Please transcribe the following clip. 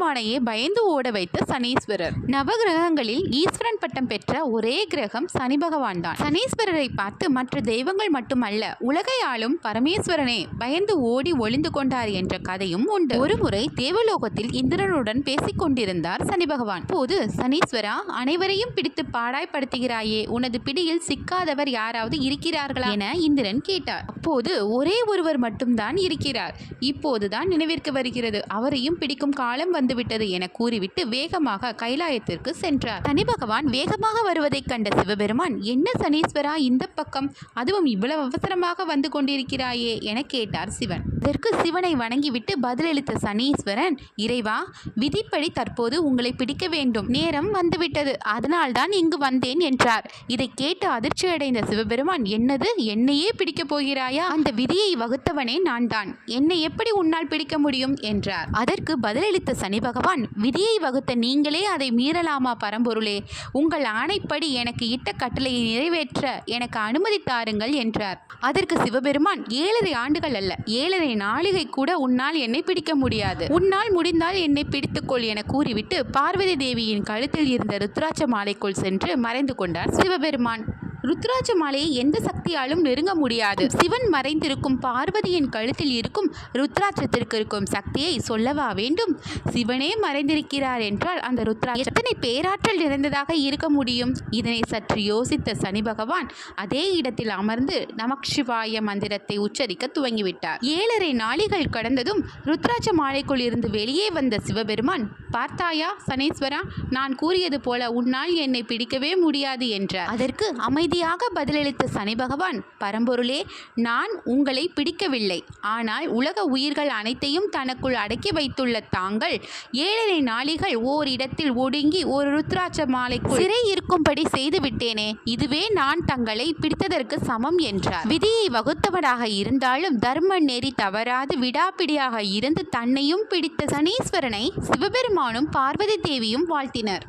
சிவபெருமானையே பயந்து ஓட வைத்த சனீஸ்வரர். நவகிரகங்களில் ஈஸ்வரன் பட்டம் பெற்ற ஒரே கிரகம் சனி பகவான் தான். சனீஸ்வரரை பார்த்து மற்ற தெய்வங்கள் மட்டுமல்ல உலகை ஆளும் பரமேஸ்வரனே பயந்து ஓடி ஒளிந்து கொண்டார் என்ற கதையும் உண்டு. ஒருமுறை தேவலோகத்தில் இந்திரனுடன் பேசிக் கொண்டிருந்தார் சனி பகவான். போது சனீஸ்வரா அனைவரையும் பிடித்து பாடாய்படுத்துகிறாயே உனது பிடியில் சிக்காதவர் யாராவது இருக்கிறார்களா என இந்திரன் கேட்டார். அப்போது ஒரே ஒருவர் மட்டும்தான் இருக்கிறார். இப்போதுதான் நினைவிற்கு வருகிறது அவரையும் பிடிக்கும் காலம் வந்து வந்துவிட்டது என கூறிவிட்டு வேகமாக கைலாயத்திற்கு சென்றார். சனி பகவான் வேகமாக வருவதைக் கண்ட சிவபெருமான் என்ன சனீஸ்வரா இந்த பக்கம்? அதுவும் இவ்வளவு அவசரமாக வந்து கொண்டிருக்கிறாயே என கேட்டார் சிவன். இதற்கு சிவனை வணங்கிவிட்டு பதிலளித்த சனீஸ்வரன் இறைவா விதிப்படி தற்போது உங்களை பிடிக்க வேண்டும். நேரம் வந்துவிட்டது. அதனால்தான் இங்கு வந்தேன் என்றார். இதை கேட்டு அதிர்ச்சியடைந்த சிவபெருமான் என்னது? என்னையே பிடிக்கப் போகிறாயா? அந்த விதியை வகுத்தவனே நான் தான் என்னை எப்படி உன்னால் பிடிக்க முடியும்? என்றார். அதற்கு பதிலளித்த சனி பகவான் விதியை வகுத்த நீங்களே அதை மீறலாமா பரம்பொருளே? உங்கள் ஆணைப்படி எனக்கு இட்ட கட்டளையை நிறைவேற்ற எனக்கு அனுமதி தாருங்கள் என்றார். அதற்கு சிவபெருமான் ஏழரை ஆண்டுகள் அல்ல. ஏழரை நாளிகை கூட உன்னால் என்னை பிடிக்க முடியாது. உன்னால் முடிந்தால் என்னை பிடித்துக்கொள் என கூறிவிட்டு பார்வதி தேவியின் கழுத்தில் இருந்த ருத்ராட்ச மாலைக்குள் சென்று மறைந்து கொண்டார் சிவபெருமான். ருத்ராஜ மாலையை எந்த சக்தியாலும் நெருங்க முடியாது. சிவன் மறைந்திருக்கும் பார்வதியின் கழுத்தில் இருக்கும் ருத்ராட்சத்திற்கு இருக்கும் சக்தியை சொல்லவா வேண்டும்? சிவனே மறைந்திருக்கிறார் என்றால் அந்த ருத்ராஜ் எத்தனை பேராற்றல் நிறைந்ததாக இருக்க முடியும்? இதனை சற்று யோசித்த சனி பகவான் அதே இடத்தில் அமர்ந்து நமக்ஷிவாய மந்திரத்தை உச்சரிக்க துவங்கிவிட்டார். ஏழரை நாளிகள் கடந்ததும் ருத்ராட்ச மாலைக்குள் இருந்து வெளியே வந்த சிவபெருமான் பார்த்தாயா சனேஸ்வரா நான் கூறியது போல உன்னால் என்னை பிடிக்கவே முடியாது என்றார். அதற்கு அமைதி அமைதியாக பதிலளித்த சனி பகவான் பரம்பொருளே நான் உங்களை பிடிக்கவில்லை. ஆனால் உலக உயிர்கள் அனைத்தையும் தனக்குள் அடக்கி வைத்துள்ள தாங்கள் ஏழரை நாளிகள் ஓர் இடத்தில் ஒடுங்கி ஒரு ருத்ராட்ச மாலைக்கு சிறை இருக்கும்படி செய்துவிட்டேனே. இதுவே நான் தங்களை பிடித்ததற்கு சமம் என்றார். விதியை வகுத்தவனாக இருந்தாலும் தர்ம நெறி தவறாது. விடாப்பிடியாக இருந்து தன்னையும் பிடித்த சனீஸ்வரனை சிவபெருமானும் பார்வதி தேவியும் வாழ்த்தினர்.